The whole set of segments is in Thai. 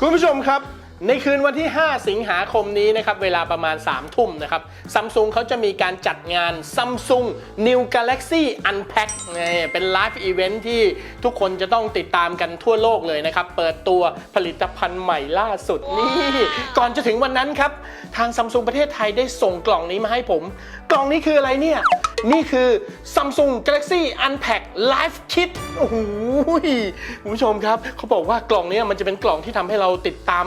คุณผู้ชมครับ ในคืนวันที่ 5 สิงหาคมนี้นะครับ เวลาประมาณ 3 ทุ่มนะครับซัมซุงเขาจะมีการจัดงาน Samsung New Galaxy Unpack นี่เป็นไลฟ์อีเวนท์ที่ทุกคนจะต้องติดตามกันทั่วโลกเลยนะครับ เปิดตัวผลิตภัณฑ์ใหม่ล่าสุดนี่ ก่อนจะถึงวันนั้นครับ ทางซัมซุงประเทศไทยได้ส่งกล่องนี้มาให้ผม กล่องนี้คืออะไรเนี่ย นี่คือ Samsung Galaxy Unpack Live Kit โอ้โหคุณผู้ชมครับ เขาบอกว่ากล่องนี้มันจะเป็นกล่องที่ทำให้เราติดตาม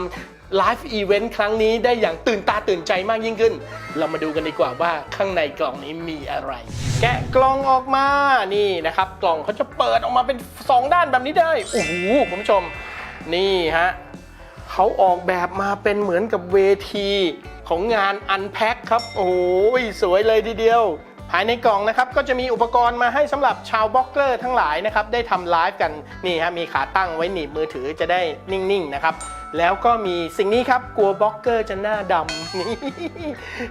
ไลฟ์อีเวนต์ครั้งนี้ได้อย่างตื่นตาตื่นใจมากยิ่งขึ้น เรามาดูกันดีกว่าว่าข้างในกล่องนี้มีอะไร แกะกล่องออกมานี่นะครับ กล่องเขาจะเปิดออกมาเป็น 2 ด้านแบบนี้ได้โอ้โหคุณผู้ชม นี่ฮะเขาออกแบบมาเป็นเหมือนกับเวทีของงาน Unpack ครับ โอ้โหสวยเลยทีเดียว ภายในกล่องนะครับก็จะมีอุปกรณ์มาให้สำหรับชาวบล็อกเกอร์ทั้งหลายนะครับได้ทำไลฟ์กันนี่ฮะมีขาตั้งไว้หนีบมือถือจะได้นิ่งๆนะครับแล้วก็มีสิ่งนี้ครับกลัวบล็อกเกอร์จะหน้าดำนี่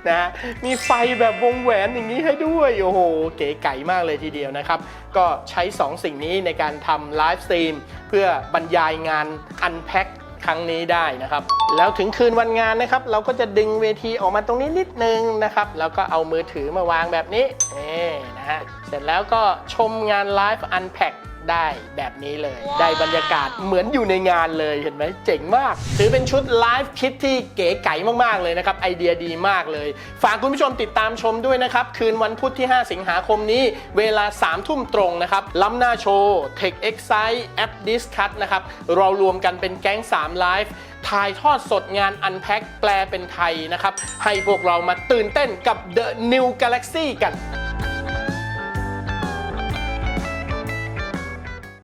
นะมีไฟแบบวงแหวนอย่างนี้ให้ด้วยโอ้โหเก๋ไก่มากเลยทีเดียวนะครับ ก็ใช้ 2 สิ่งนี้ในการทำไลฟ์สตรีมเพื่อบรรยายงาน Unpack ค ครั้งนี้ได้นะครับ แล้วถึงคืนวันงานนะครับ เราก็จะดึงเวทีออกมาตรงนี้นิดนึงนะครับ แล้วก็เอามือถือมาวางแบบนี้นี่นะฮะเสร็จแล้วก็ชมงานไลฟ์อันแพ็ค ได้แบบนี้เลย ได้บรรยากาศเหมือนอยู่ในงานเลยเห็นไหมเจ๋งมาก ถือเป็นชุดไลฟ์คิดที่เก๋ไก๋มากๆเลยนะครับ ไอเดียดีมากเลย ฝากคุณผู้ชมติดตามชมด้วยนะครับ คืนวันพุธที่ 5 สิงหาคมนี้เวลา 3 ทุ่มตรงนะครับล้ำหน้าโชว์ Tech Excite App Discuss นะครับเรารวมกันเป็นแก๊ง3ไลฟ์ถ่ายทอดสดงาน Unpack แปลเป็นไทยนะครับ ให้พวกเรามาตื่นเต้นกับ The New Galaxy กัน